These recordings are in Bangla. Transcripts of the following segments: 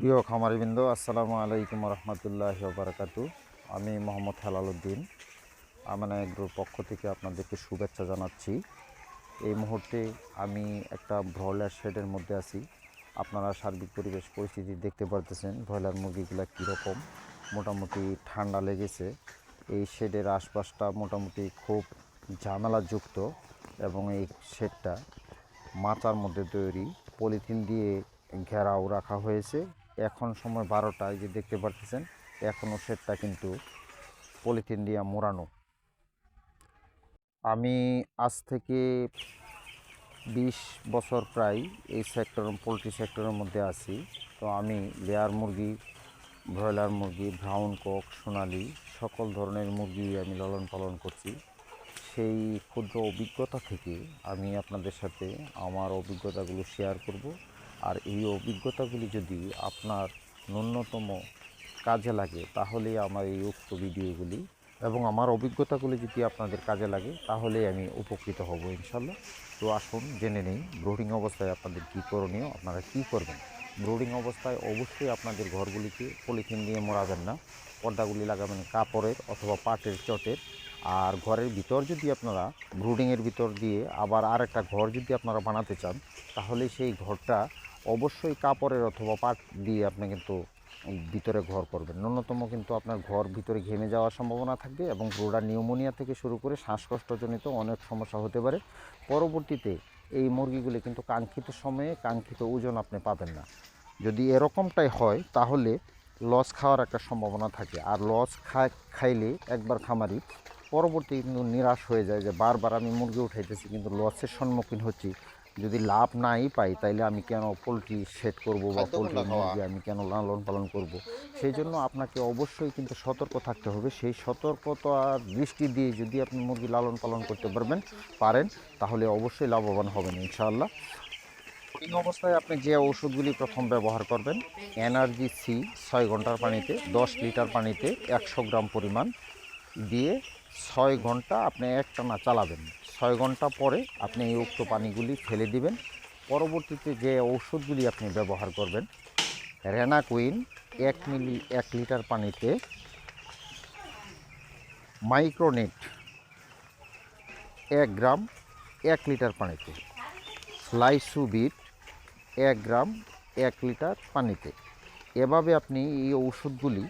প্রিয় খামারিবৃন্দ, আসসালামু আলাইকুম রহমতুল্লাহ বারাকাতু আমি মোহাম্মদ হেলাল উদ্দিন আমানা এগ্রোর পক্ষ থেকে আপনাদেরকে শুভেচ্ছা জানাচ্ছি। এই মুহূর্তে আমি একটা ব্রয়লার শেডের মধ্যে আছি। আপনারা সার্বিক পরিবেশ পরিস্থিতি দেখতে পারতেছেন, ব্রয়লার মুরগিগুলো কীরকম, মোটামুটি ঠান্ডা লেগেছে। এই শেডের আশপাশটা মোটামুটি খুব ঝামেলাযুক্ত এবং এই শেডটা মাচার মধ্যে তৈরি, পলিথিন দিয়ে ঘেরাও রাখা হয়েছে। এখন সময় বারোটায় যে দেখতে পাচ্ছেন এখনও শেডটা কিন্তু পলিথিন দিয়ে মোড়ানো। আমি আজ থেকে বিশ বছর প্রায় এই সেক্টর পোলট্রি সেক্টরের মধ্যে আছি। তো আমি লেয়ার মুরগি, ব্রয়লার মুরগি ব্রাউন কক, সোনালি, সকল ধরনের মুরগি আমি লালন পালন করছি। সেই ক্ষুদ্র অভিজ্ঞতা থেকে আমি আপনাদের সাথে আমার অভিজ্ঞতাগুলো শেয়ার করব। আর এই অভিজ্ঞতাগুলি যদি আপনার ন্যূনতম কাজে লাগে, তাহলেই আমার এই উক্ত ভিডিওগুলি এবং আমার অভিজ্ঞতাগুলি যদি আপনাদের কাজে লাগে, তাহলেই আমি উপকৃত হব ইনশাল্লাহ। তো আসুন, জেনে নেই, ব্রোডিং অবস্থায় আপনাদের কী করণীয়, আপনারা কী করবেন? ব্রোডিং অবস্থায় অবশ্যই আপনাদের ঘরগুলিকে পলিথিন দিয়ে মোড়াবেন না। পর্দাগুলি লাগাবেন কাপড়ের অথবা পাটের চটের। আর ঘরের ভিতর যদি আপনারা ব্রুডিংয়ের ভিতর দিয়ে আবার আর একটা ঘর যদি আপনারা বানাতে চান, তাহলে সেই ঘরটা অবশ্যই কাপড়ের অথবা পাট দিয়ে আপনি কিন্তু ভিতরে ঘর করবেন। ন্যূনতম কিন্তু আপনার ঘর ভিতরে ঘেমে যাওয়ার সম্ভাবনা থাকবে এবং রোডা নিউমোনিয়া থেকে শুরু করে শ্বাসকষ্টজনিত অনেক সমস্যা হতে পারে। পরবর্তীতে এই মুরগিগুলি কিন্তু কাঙ্ক্ষিত সময়ে কাঙ্ক্ষিত ওজন আপনি পাবেন না। যদি এরকমটাই হয়, তাহলে লস খাওয়ার একটা সম্ভাবনা থাকে। আর লস খায়, খাইলে একবার খামারি পরবর্তী কিন্তু নিরাশ হয়ে যায় যে, বারবার আমি মুরগি উঠাইতেছি, কিন্তু লসের সম্মুখীন হচ্ছি। যদি লাভ নাই পাই তাইলে আমি কেন পোলট্রি সেট করব বা পোলট্রি মুরগি আমি কেন লালন পালন করব? সেই জন্য আপনাকে অবশ্যই কিন্তু সতর্ক থাকতে হবে। সেই সতর্কতার দৃষ্টি দিয়ে যদি আপনি মুরগি লালন পালন করতে পারবেন পারেন তাহলে অবশ্যই লাভবান হবেন ইনশাআল্লাহ। এই অবস্থায় আপনি যে ওষুধগুলি প্রথম ব্যবহার করবেন এনার্জি সি ছয় ঘণ্টার পানিতে দশ লিটার পানিতে একশো গ্রাম পরিমাণ দিয়ে ছয় ঘণ্টা আপনি একটানা চালাবেন। ছয় ঘণ্টা পরে আপনি এই উক্ত পানিগুলি ফেলে দিবেন। পরবর্তীতে যে ওষুধগুলি আপনি ব্যবহার করবেন, রেনাকুইন এক মিলি, এক লিটার পানিতে মাইক্রোনেট এক গ্রাম এক লিটার পানিতে ফ্লাইসুবিট এক গ্রাম এক লিটার পানিতে। এভাবে আপনি এই ওষুধগুলি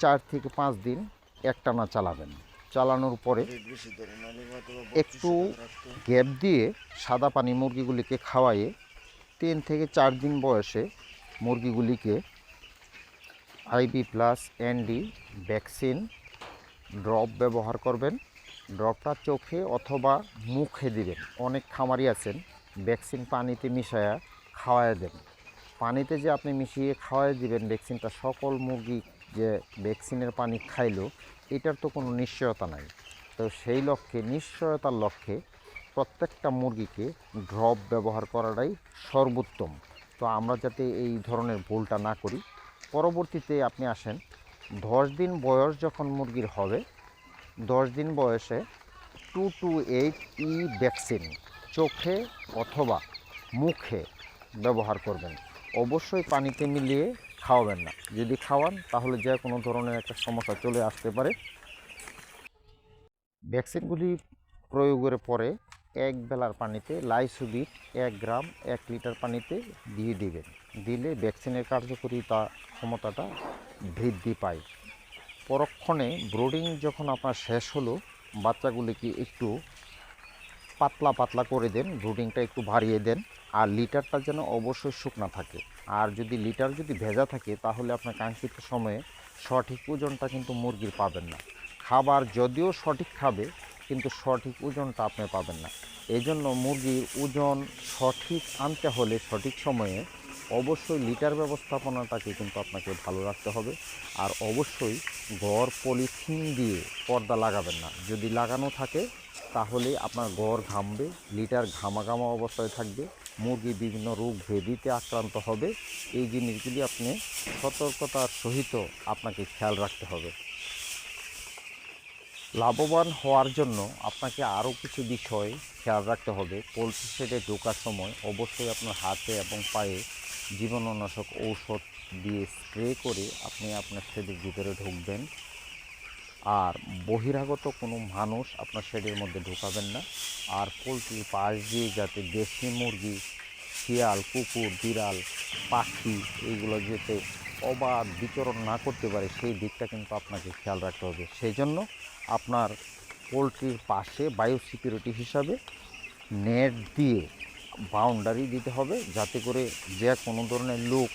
চার থেকে পাঁচ দিন একটানা চালাবেন। চালানোর পরে একটু গ্যাপ দিয়ে সাদা পানি মুরগিগুলিকে খাওয়াইয়ে তিন থেকে চার দিন বয়সে মুরগিগুলিকে IB plus ND vaccine drop ব্যবহার করবেন। ড্রপটা চোখে অথবা মুখে দিবেন। অনেক খামারি আছেন, ভ্যাকসিন পানিতে মিশায়া খাওয়ায় দেন। পানিতে যে আপনি মিশিয়ে খাওয়াই দিবেন ভ্যাকসিনটা, সকল মুরগি যে ভ্যাকসিনের পানি খাইলো এটার তো কোনো নিশ্চয়তা নাই। তো সেই লক্ষ্যে, নিশ্চয়তার লক্ষ্যে প্রত্যেকটা মুরগিকে ড্রপ ব্যবহার করাটাই সর্বোত্তম। তো আমরা যাতে এই ধরনের ভুলটা না করি, পরবর্তীতে আপনি আসেন, দশ দিন বয়স যখন মুরগির হবে, দশ দিন বয়সে two two eight E vaccine চোখে অথবা মুখে ব্যবহার করবেন। অবশ্যই পানিতে মিলিয়ে খাওয়াবেন না। যদি খাওয়ান, তাহলে যে কোনো ধরনের একটা সমস্যা চলে আসতে পারে। ভ্যাকসিনগুলি প্রয়োগের পরে এক বেলার পানিতে লাইসুবিট এক গ্রাম, এক লিটার পানিতে দিয়ে দিবেন। দিলে ভ্যাকসিনের কার্যকরিতা ক্ষমতাটা বৃদ্ধি পায়। পরক্ষণে ব্রোডিং যখন আপনার শেষ হলো, বাচ্চাগুলিকে একটু পাতলা পাতলা করে দেন ব্রুডিংটা একটু বাড়িয়ে দেন। আর লিটারটা যেন অবশ্যই শুকনা থাকে। আর যদি লিটার যদি ভেজা থাকে, তাহলে আপনার কাঙ্ক্ষিত সময়ে সঠিক ওজনটা কিন্তু মুরগির পাবেন না। খাবার যদিও সঠিক খাবে, কিন্তু সঠিক ওজনটা আপনি পাবেন না। এই জন্য মুরগির ওজন সঠিক আনতে হলে সঠিক সময়ে অবশ্যই লিটার ব্যবস্থাপনাটাকে কিন্তু আপনাকে ভালো রাখতে হবে। আর অবশ্যই ঘর পলিথিন দিয়ে পর্দা লাগাবেন না। যদি লাগানো থাকে তাহলে আপনার গড় ঘামবে, লিটার ঘামা ঘামা অবস্থায় থাকবে, মুরগি বিভিন্ন রোগ ভেদিতে আক্রান্ত হবে। এই জিনিসগুলি আপনি সতর্কতার সহিত আপনাকে খেয়াল রাখতে হবে। লাভবান হওয়ার জন্য আপনাকে আরও কিছু বিষয় খেয়াল রাখতে হবে। পোলট্রি শেডে ঢোকার সময় অবশ্যই আপনার হাতে এবং পায়ে জীবাণুনাশক ঔষধ দিয়ে স্প্রে করে আপনি আপনার শেডের ভিতরে ঢুকবেন। আর বহিরাগত কোনো মানুষ আপনার শেডের মধ্যে ঢোকাবেন না। আর পোলট্রির পাশ দিয়ে যাতে দেশি মুরগি, শিয়াল, কুকুর, বিড়াল, পাখি এইগুলো যাতে অবাধ বিচরণ না করতে পারে, সেই দিকটা কিন্তু আপনাকে খেয়াল রাখতে হবে। সেই জন্য আপনার পোলট্রির পাশে বায়ো সিকিউরিটি হিসাবে নেট দিয়ে বাউন্ডারি দিতে হবে, যাতে করে যে কোনো ধরনের লোক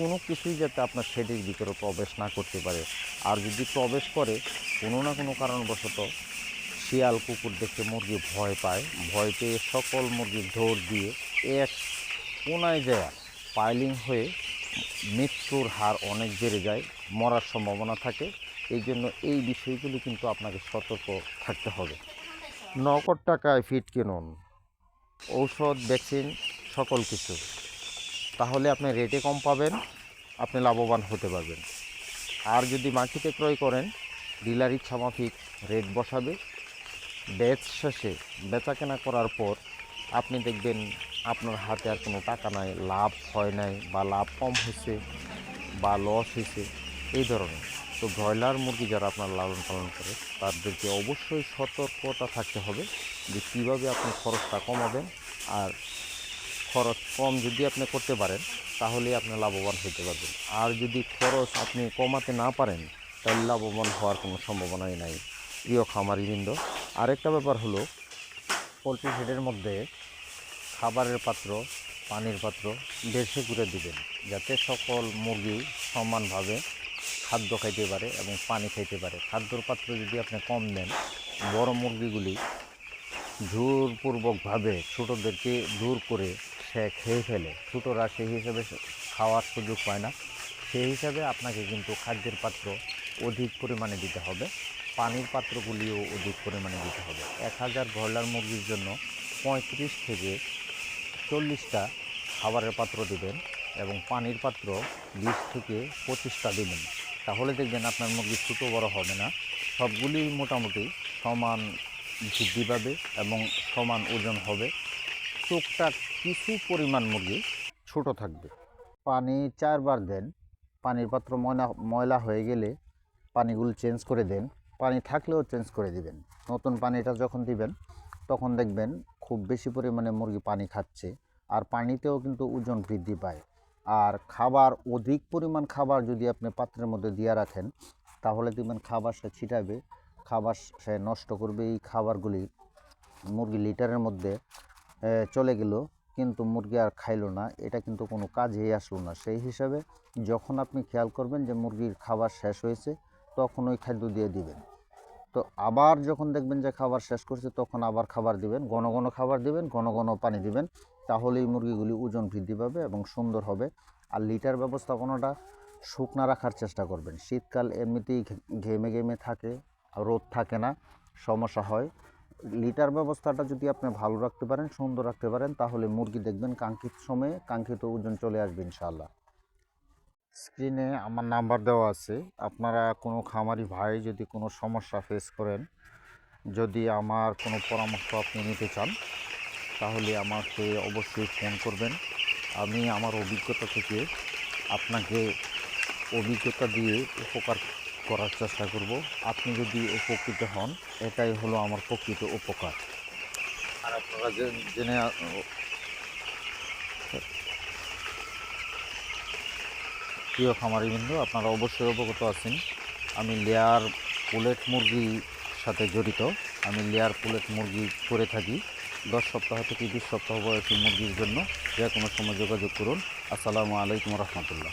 কোনো কিছুই যাতে আপনার শেডের ভিতরে প্রবেশ না করতে পারে। আর যদি প্রবেশ করে, কোনো না কোনো কারণবশত শিয়াল কুকুর দেখে মুরগি ভয় পায়। ভয় পেয়ে সকল মুরগির দৌড় দিয়ে এক কোনায় যায়, পাইলিং হয়ে মৃত্যুর হার অনেক বেড়ে যায়, মরার সম্ভাবনা থাকে। এই জন্য এই বিষয়গুলি কিন্তু আপনাকে সতর্ক থাকতে হবে। নগদ টাকায় ফিট কিনুন ঔষধ, ভ্যাকসিন, সকল কিছু। তাহলে আপনি রেটে কম পাবেন, আপনি লাভবান হতে পারবেন। আর যদি মাখিতে ক্রয় করেন, ডিলার ইচ্ছা মাফিক রেট বসাবে। বেচ শেষে বেচা কেনা করার পর আপনি দেখবেন আপনার হাতে আর কোনো টাকা নাই, লাভ হয় নাই বা লাভ কম হয়েছে বা লস হয়েছে, এই ধরনের। তো ব্রয়লার মুরগি যারা আপনার লালন পালন করে, তাদেরকে অবশ্যই সতর্কতা থাকতে হবে যে কীভাবে আপনি খরচটা কমাবেন আর খরচ কম যদি আপনি করতে পারেন, তাহলে আপনি লাভবান হতে পারবেন। আর যদি খরচ আপনি কমাতে না পারেন, তাহলে লাভবান হওয়ার কোনো সম্ভাবনাই নাই। প্রিয় খামারি খামারিবৃন্দ, আরেকটা ব্যাপার হলো, পোলট্রি শেডের মধ্যে খাবারের পাত্র, পানির পাত্র বেশি করে দিবেন, যাতে সকল মুরগি সমানভাবে খাদ্য খাইতে পারে এবং পানি খাইতে পারে। খাদ্যর পাত্র যদি আপনি কম দেন, বড় মুরগিগুলি জোরপূর্বকভাবে ছোটোদেরকে দূর করে সে খেয়ে ফেলে। ছোটোরা সেই হিসাবে খাওয়ার সুযোগ পায় না। সেই হিসাবে আপনাকে কিন্তু খাদ্যের পাত্র অধিক পরিমাণে দিতে হবে। পানির পাত্রগুলিও অধিক পরিমাণে দিতে হবে। এক হাজার ব্রয়লার মুরগির জন্য পঁয়ত্রিশ থেকে চল্লিশটা খাবারের পাত্র দিবেন এবং পানির পাত্র বিশ থেকে পঁচিশটা দিবেন। তাহলে দেখবেন আপনার মুরগি ছোটো বড় হবে না। সবগুলি মোটামুটি সমান বৃদ্ধি পাবে এবং সমান ওজন হবে। টুকটাক কিছু পরিমাণ মুরগি ছোট থাকবে। পানি চারবার দেন। পানির পাত্র ময়লা ময়লা হয়ে গেলে পানিগুলো চেঞ্জ করে দেন। পানি থাকলেও চেঞ্জ করে দিবেন। নতুন পানিটা যখন দিবেন, তখন দেখবেন খুব বেশি পরিমাণে মুরগি পানি খাচ্ছে। আর পানিতেও কিন্তু ওজন বৃদ্ধি পায়। আর খাবার, অধিক পরিমাণ খাবার যদি আপনি পাত্রের মধ্যে দিয়ে রাখেন, তাহলে দেখবেন খাবার সে ছিটাবে খাবার সে নষ্ট করবে। এই খাবারগুলি মুরগি লিটারের মধ্যে চলে গেল, কিন্তু মুরগি আর খাইলো না। এটা কিন্তু কোনো কাজেই আসলো না। সেই হিসাবে যখন আপনি খেয়াল করবেন যে মুরগির খাবার শেষ হয়েছে, তখন ওই খাদ্য দিয়ে দিবেন। তো আবার যখন দেখবেন যে খাবার শেষ করছে, তখন আবার খাবার দিবেন, ঘন ঘন খাবার দিবেন, ঘন ঘন পানি দিবেন, তাহলেই মুরগিগুলি ওজন বৃদ্ধি পাবে এবং সুন্দর হবে। আর লিটার ব্যবস্থাপনাটা শুকনা রাখার চেষ্টা করবেন। শীতকাল এমনিতেই ঘেমে ঘেমে থাকে, রোদ থাকে না, সমস্যা হয়। লিটার ব্যবস্থাটা যদি আপনি ভালো রাখতে পারেন, সুন্দর রাখতে পারেন, তাহলে মুরগি দেখবেন কাঙ্ক্ষিত সময়ে কাঙ্ক্ষিত ওজন চলে আসবে ইনশাআল্লাহ। স্ক্রিনে আমার নাম্বার দেওয়া আছে। আপনারা কোনো খামারি ভাই যদি কোনো সমস্যা ফেস করেন, যদি আমার কোনো পরামর্শ আপনি নিতে চান, তাহলে আমাকে অবশ্যই ফোন করবেন। আমি আমার অভিজ্ঞতা থেকে আপনাকে অভিজ্ঞতা দিয়ে উপকার করার চেষ্টা করব। আপনি যদি উপকৃত হন এটাই হলো আমার প্রকৃত উপকার। আর আপনারা জেনে প্রিয় খামারিবৃন্দ আপনারা অবশ্যই অবগত আছেন আমি লেয়ার পুলেট মুরগির সাথে জড়িত। আমি লেয়ার পুলেট মুরগি করে থাকি দশ সপ্তাহ থেকে বিশ সপ্তাহ বয়সী মুরগির জন্য। যে কোনো সময় যোগাযোগ করুন। আসসালামু আলাইকুম রহমতুল্লাহ।